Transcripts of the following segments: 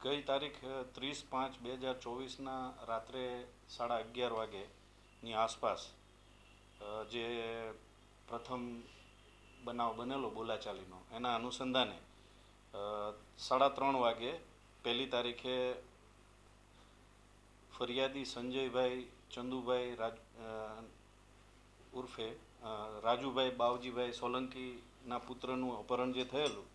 ગઈ તારીખ ત્રીસ પાંચ બે હજાર ચોવીસના રાત્રે સાડા અગિયાર વાગેની આસપાસ જે પ્રથમ બનાવ બનેલો બોલાચાલીનો, એના અનુસંધાને સાડા ત્રણ વાગે પહેલી તારીખે ફરિયાદી સંજયભાઈ ચંદુભાઈ રાજ ઉર્ફે રાજુભાઈ બાવજીભાઈ સોલંકીના પુત્રનું અપહરણ જે થયેલું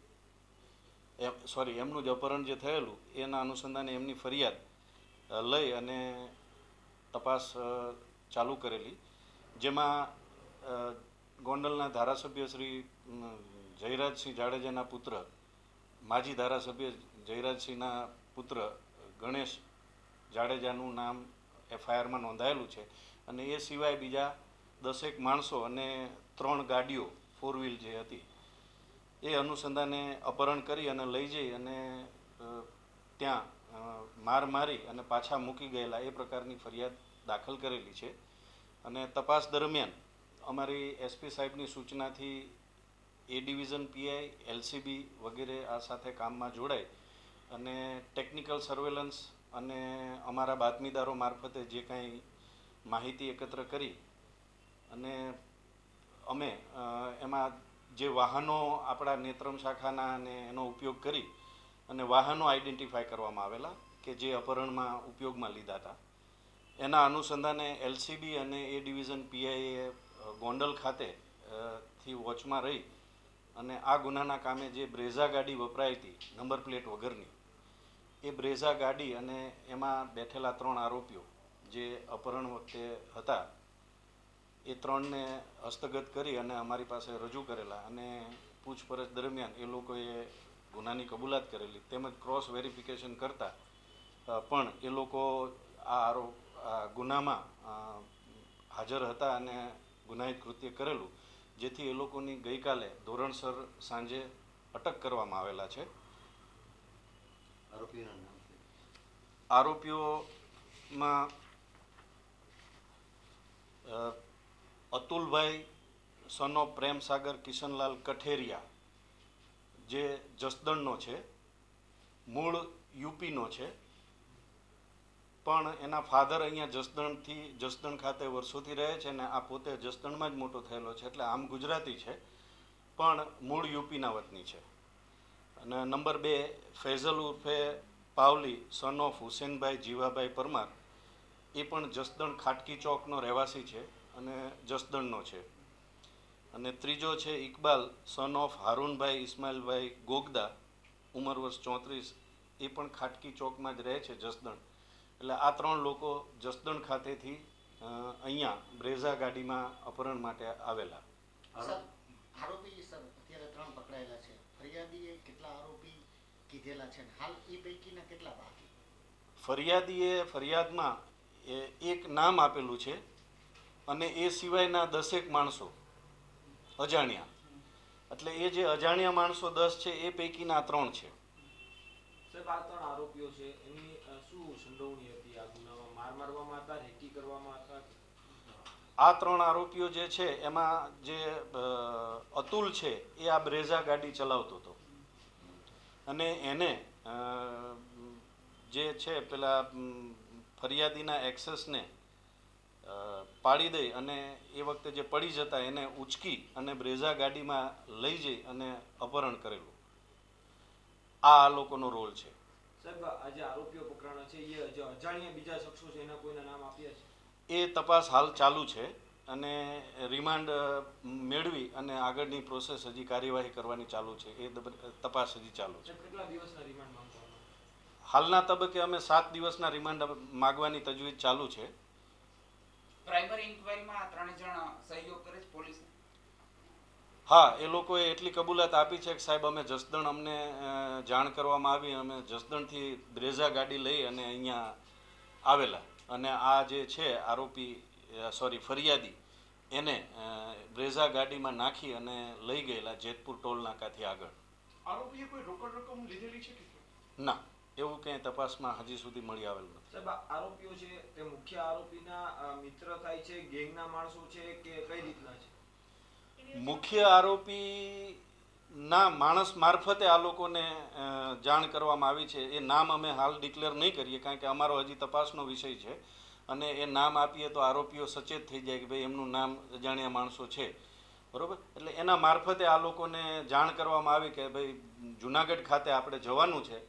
એમ સોરી એમનું જ અપહરણ જે થયેલું, એના અનુસંધાને એમની ફરિયાદ લઈ અને તપાસ ચાલુ કરેલી. જેમાં ગોંડલના ધારાસભ્ય શ્રી જયરાજસિંહ જાડેજાના પુત્ર, માજી ધારાસભ્ય જયરાજસિંહના પુત્ર, ગણેશ જાડેજાનું નામ એફઆઈઆરમાં નોંધાયેલું છે. અને એ સિવાય બીજા દસેક માણસો અને ત્રણ ગાડીઓ ફોર વ્હીલ જે હતી એ અનુસંધાને અપહરણ કરી અને લઈ જઈ અને ત્યાં માર મારી અને પાછા મૂકી ગયેલા એ પ્રકારની ફરિયાદ દાખલ કરેલી છે. અને તપાસ દરમિયાન અમારી એસપી સાહેબની સૂચનાથી એ ડિવિઝન પીઆઈ, એલસીબી વગેરે આ સાથે કામમાં જોડાઈ અને ટેકનિકલ સર્વેલન્સ અને અમારા બાતમીદારો મારફતે જે કાંઈ માહિતી એકત્ર કરી અને અમે એમાં જે વાહનો આપણા નેત્રમ શાખાના અને એનો ઉપયોગ કરી અને વાહનો આઈડેન્ટિફાય કરવામાં આવેલા કે જે અપહરણમાં ઉપયોગમાં લીધા હતા. એના અનુસંધાને એલસીબી અને એ ડિવિઝન પીઆઈએ ગોંડલ ખાતે થી વોચમાં રહી અને આ ગુનાના કામે જે બ્રેઝા ગાડી વપરાઈ હતી, નંબર પ્લેટ વગરની, એ બ્રેઝા ગાડી અને એમાં બેઠેલા ત્રણ આરોપીઓ જે અપહરણ વખતે હતા એ ત્રણને હસ્તગત કરી અને અમારી પાસે રજૂ કરેલા અને પૂછપરછ દરમિયાન એ લોકોએ ગુનાની કબૂલાત કરેલી તેમજ ક્રોસ વેરિફિકેશન કરતા પણ એ લોકો આ આરોપ આ ગુનામાં હાજર હતા અને ગુનાહિત કૃત્ય કરેલું જેથી એ લોકોની ગઈકાલે ધોરણસર સાંજે અટક કરવામાં આવેલા છે. આરોપીઓમાં અતુલભાઈ સન પ્રેમસાગર કિશનલાલ કઠેરિયા, જે જસદણનો છે, મૂળ યુપીનો છે, પણ એના ફાધર અહીંયા જસદણથી, જસદણ ખાતે વર્ષોથી રહે છે ને આ પોતે જસદણમાં જ મોટો થયેલો છે, એટલે આમ ગુજરાતી છે, પણ મૂળ યુપીના વતની છે. અને નંબર બે, ફૈઝલ ઉર્ફે પાવલી સન ઓફ હુસેનભાઈ જીવાભાઈ પરમાર, એ પણ જસદણ ખાટકી ચોકનો રહેવાસી છે. અને જસદણનો છે. અને ત્રીજો છે ઇકબાલ સન ઓફ હારૂનભાઈ ઇસ્માઇલભાઈ ગોગદા ઉંમર વર્ષ ચોત્રીસ એ પણ ખાટકી ચોકમાં જ રહે છે જસદણ. એટલે આ ત્રણ લોકો જસદણ ખાતેથી અહીંયા બ્રેઝા ગાડીમાં અપહરણ માટે આવેલા. આરોપી સર અત્યારે ત્રણ પકડાયેલા છે. ફરિયાદીએ કેટલા આરોપી કીધેલા છે હાલ એ પૈકીના કેટલા બાકી? ફરિયાદીએ ફરિયાદમાં એક નામ આપેલું છે. અને એ સિવાયના દસેક માણસો અજાણ્યા. એટલે એ જે અજાણ્યા માણસો દસ છે એ પૈકીના ત્રણ છે. સાહેબ આ ત્રણ આરોપીઓ છે એમની શું સંડોવણી હતી આ ગુનામાં? માર મારવામાં હતા રેકી કરવામાં હતા? આ ત્રણ આરોપીઓ જે છે એમાં જે અતુલ છે એ આ બ્રેઝા ગાડી ચલાવતો હતો. અને એને જે છે પેલા ફરિયાદીના એક્સેસને પાડી દઈ અને એ વખતે જે પડી જતા એને ઉચકી અને બ્રેઝા ગાડીમાં લઈ જઈ અને અપહરણ કરેલું. આ આ લોકોનો રોલ છે. સાહેબ આ આરોપીઓ પકડાણા છે એ અજાણ્યા બીજા શખ્સો છે એના કોઈના નામ આપ્યા છે? એ તપાસ હાલ ચાલુ છે અને રિમાન્ડ મેળવી અને આગળની પ્રોસેસ હજી કાર્યવાહી કરવાની ચાલુ છે. એ તપાસ હજી ચાલુ છે. કેટલા દિવસના રિમાન્ડ હાલના તબક્કે અમે સાત દિવસના રિમાન્ડ માગવાની તજવીજ ચાલુ છે. પ્રાઇમરી ઇન્ક્વાયરીમાં આ ત્રણે જણ સહયોગ કરે છે પોલીસને. હા એ લોકોએ એટલી કબૂલાત આપી છે કે સાહેબ અમે જસદણ અમને જાણ કરવામાં આવી અમે જસદણથી બ્રેઝા ગાડી લઈ અને અહીંયા આવેલા. અને આ જે છે આરોપી સોરી ફરિયાદી એને બ્રેઝા ગાડીમાં નાખી અને લઈ ગયેલા જેતપુર ટોલ નાકાથી આગળ. આરોપીએ કોઈ રોકડ રકમ લીધેલી છે કે? ના. એવું ક્યાંય તપાસમાં હજી સુધી મળી આવેલ નથી. સાહેબ આરોપીઓ છે તે મુખ્ય આરોપીના મિત્ર થાય છે ગેંગના માણસો છે કે કઈ રીતના છે? મુખ્ય આરોપી ના માણસ મારફતે આ લોકોને જાણ કરવામાં આવી છે. એ નામ અમે હાલ ડિક્લેર નહીં કરીએ કારણ કે અમારો હજી તપાસનો વિષય છે. અને એ નામ આપીએ તો આરોપીઓ સચેત થઈ જાય કે ભાઈ એમનું નામ અજાણ્યા માણસો છે. બરોબર? એટલે એના મારફતે આ લોકોને જાણ કરવામાં આવી કે ભાઈ જુનાગઢ ખાતે આપણે જવાનું છે.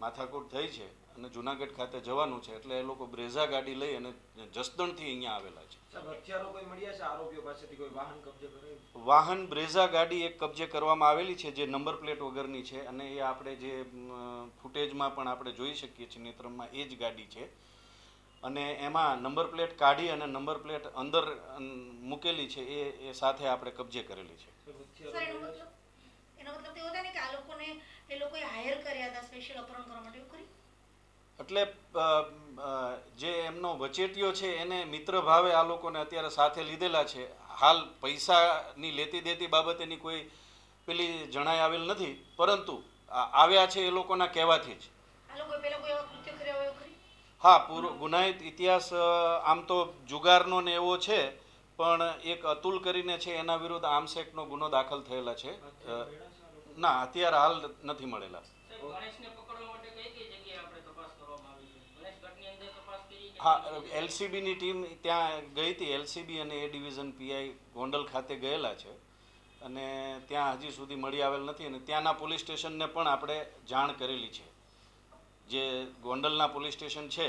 માથાકૂટ થઈ છે અને જુનાગઢ ખાતે જવાનું છે એટલે એ લોકો બ્રેઝા ગાડી લઈ અને જસદણથી અહીંયા આવેલા છે. સાહેબ હથિયારો કોઈ મળ્યા છે? આરોપીઓ પાસેથી કોઈ વાહન કબજે કરે વાહન બ્રેઝા ગાડી એક કબજે કરવામાં આવેલી છે જે નંબર પ્લેટ વગરની છે અને એ આપણે જે ફૂટેજમાં પણ આપણે જોઈ શકીએ છીએ નેત્રમમાં એ જ ગાડી છે. અને એમાં નંબર પ્લેટ કાઢી અને નંબર પ્લેટ અંદર મૂકેલી છે એ એ સાથે આપણે કબજે કરેલી છે. એનો મતલબ તો એવો થાય ને કે આ લોકોને એ લોકોએ હાયર કર્યા હતા સ્પેશિયલ અપહરણ કરવા માટે એવું કરી એટલે જે એમનો વચેટિયો છે એને મિત્ર ભાવે આ લોકોને અત્યારે સાથે લીધેલા છે. હાલ પૈસાની લેતી દેતી બાબતેની કોઈ પેલી જણાઈ આવેલ નથી. પરંતુ આવ્યા છે એ લોકોના કહેવાથી જ. હા પૂરો ગુનાહિત ઇતિહાસ આમ તો જુગારનો ને એવો છે પણ એક અતુલ કરીને છે એના વિરુદ્ધ આમસેકનો ગુનો દાખલ થયેલા છે. ના અત્યારે હાલ નથી મળેલા. હા? એલસીબીની ટીમ ત્યાં ગઈ હતી એલસીબી અને એ ડિવિઝન પીઆઈ ગોંડલ ખાતે ગયેલા છે. અને ત્યાં હજી સુધી મળી આવેલ નથી અને ત્યાંના પોલીસ સ્ટેશનને પણ આપણે જાણ કરેલી છે. જે ગોંડલના પોલીસ સ્ટેશન છે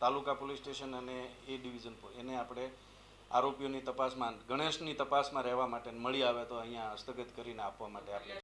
તાલુકા પોલીસ સ્ટેશન અને એ ડિવિઝન એને આપણે આરોપીઓની તપાસમાં ગણેશની તપાસમાં રહેવા માટે મળી આવે તો અહીંયા હસ્તગત કરીને આપવા માટે આપણે